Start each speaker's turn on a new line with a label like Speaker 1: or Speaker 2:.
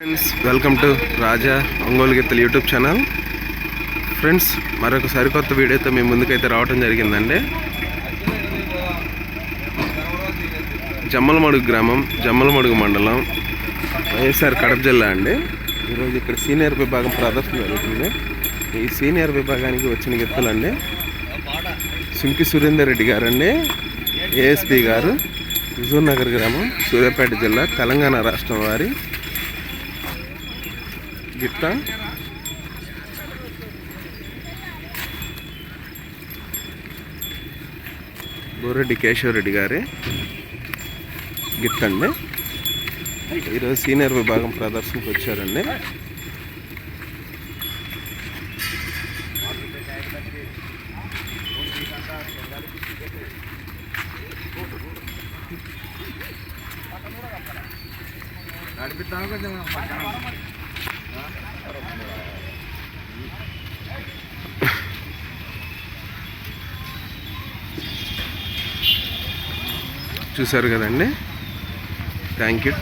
Speaker 1: Friends welcome to Raja Ongole గీతలు YouTube channel friends మరొక సరికొత్త వీడియోతో మీ ముందుకైతే రావడం జరిగిందండి. జమ్మలమడుగు గ్రామం జమ్మలమడుగు మండలం వైఎస్ఆర్ కడప జిల్లా అండి. ఈరోజు ఇక్కడ సీనియర్ విభాగం ప్రదర్శన జరుగుతుంది. ఈ సీనియర్ విభాగానికి వచ్చిన గిత్తలండి సుంకి సురేందర్ రెడ్డి గారండి ఏఎస్పి గారు హుజూర్నగర్ గ్రామం సూర్యాపేట జిల్లా తెలంగాణ రాష్ట్రం వారి గిట్ట. బోరెడ్డి కేశవరెడ్డి గారి గిఫ్ట్ అండి ఈరోజు సీనియర్ విభాగం ప్రదర్శనకు వచ్చారండి. చూసారు కదండి. Thank you